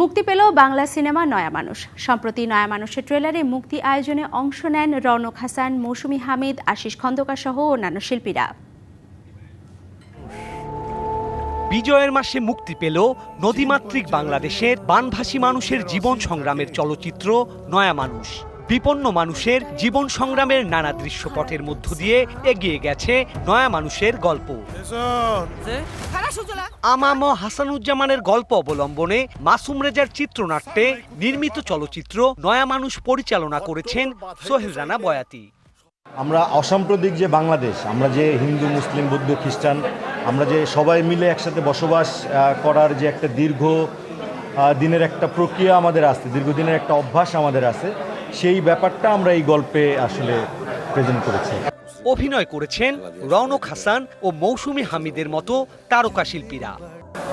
মুক্তি পেল বাংলা সিনেমা নয়া মানুষ। সম্প্রতি নয়া মানুষের ট্রেলারে মুক্তি আয়োজনে অংশ নেন রৌনক হাসান, মৌসুমি হামিদ, আশিস খন্দকার সহ অন্যান্য শিল্পীরা। বিজয়ের মাসে মুক্তি পেল নদীমাতৃক বাংলাদেশের বানভাসী মানুষের জীবন সংগ্রামের চলচ্চিত্র নয়া মানুষ। বিপন্ন মানুষের জীবন সংগ্রামের নানা দৃশ্যপটের মধ্য দিয়ে এগিয়ে গেছে নয়া মানুষের গল্প। আমাম হাসানুজ্জামানের গল্প অবলম্বনে মাসুম রেজার চিত্রনাট্যে নির্মিত চলচ্চিত্র নয়া মানুষ পরিচালনা করেছেন সোহেল রানা বয়াতি। আমরা অসাম্প্রদায়িক যে বাংলাদেশ, আমরা যে হিন্দু, মুসলিম, বৌদ্ধ, খ্রিস্টান, আমরা যে সবাই মিলে একসাথে বসবাস করার যে একটা দীর্ঘ দিনের একটা প্রক্রিয়া আমাদের আছে, দীর্ঘদিনের একটা অভ্যাস আমাদের আছে সেই ব্যাপারটা আমরা এই গল্পে আসলে প্রেজেন্ট করেছি। অভিনয় করেছেন রৌনক হাসান ও মৌসুমী হামিদের মতো তারকা শিল্পীরা।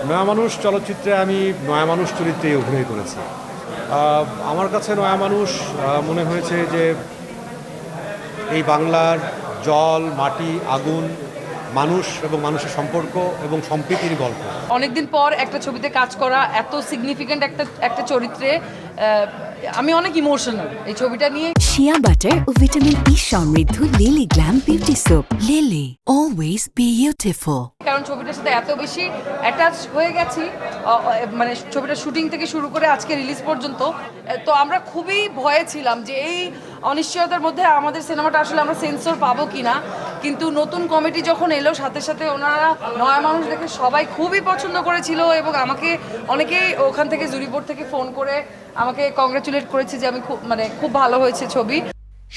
নয়া মানুষ চলচ্চিত্রে আমি নয়া মানুষ চরিত্রে অভিনয় করেছি। আমার কাছে নয়া মানুষ মনে হয়েছে যে এই বাংলার জল মাটি আগুন মানুষ এবং মানুষের সম্পর্ক এবং সম্প্রীতির গল্প। অনেকদিন পর একটা ছবিতে কাজ করা এত সিগনিফিক্যান্ট একটা একটা চরিত্রে আমি অনেক ইমোশনাল এই ছবিটা নিয়ে শিয়া বাটার ও ভিটামিন ই সমৃদ্ধ Lily glam beauty soap Lily always beautiful কারণ ছবিটার সাথে এত বেশি অ্যাটাচ হয়ে গেছি মানে ছবিটা শুটিং থেকে শুরু করে আজকে রিলিজ পর্যন্ত তো আমরা খুবই ভয়ে ছিলাম যে এই অনিশ্চয়তার মধ্যে আমাদের সিনেমাটা আসলে আমরা সেন্সর পাবো কিনা। কিন্তু নতুন কমিটি যখন এলো সাথে সাথে ওনারা নয়া মানুষ দেখে সবাই খুবই পছন্দ করেছিল এবং আমাকে অনেকেই ওখান থেকে জুরিবোর্ড থেকে ফোন করে আমাকে কংগ্রাচুলেট করেছে যে আমি খুব মানে খুব ভালো হয়েছে ছবি।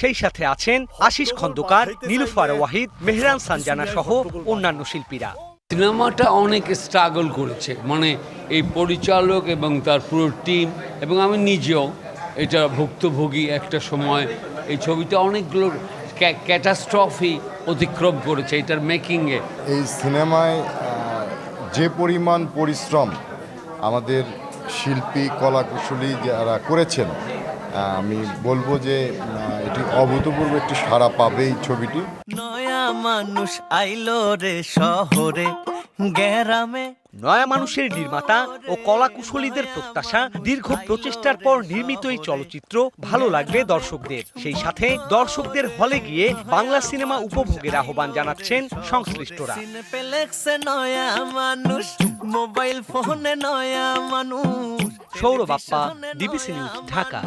সেই সাথে আছেন আশিস খন্দকার নীলুফার ওয়াহিদ মেহরান সানজানা সহ অন্যান্য শিল্পীরা। সিনেমাটা অনেক স্ট্রাগল করেছে মানে এই পরিচালক এবং তার পুরো টিম এবং আমি নিজেও এটা ভুক্তভোগী একটা সময়। এই ছবিটা অনেকগুলো ক্যাটাস্ট্রফি অতিক্রম করেছে এটার মেকিংয়ে এই সিনেমায় যে পরিমাণ পরিশ্রম আমাদের শিল্পী কলাকুশলী যারা করেছেন আমি বলব যে এটি অভূতপূর্ব একটি সাড়া পাবে এই ছবিটি। নয়া মানুষ আইলো রে শহরে গ্যারামে নয়া মানুষের নির্মাতা ও কলাকুশলীদের প্রত্যাশা দীর্ঘ প্রচেষ্টার পর নির্মিত এই চলচ্চিত্র ভালো লাগবে দর্শকদের। সেই সাথে দর্শকদের হলে গিয়ে বাংলা সিনেমা উপভোগের আহ্বান জানাচ্ছেন সংশ্লিষ্টরা। Sourav Bappa DBC news, Dhaka.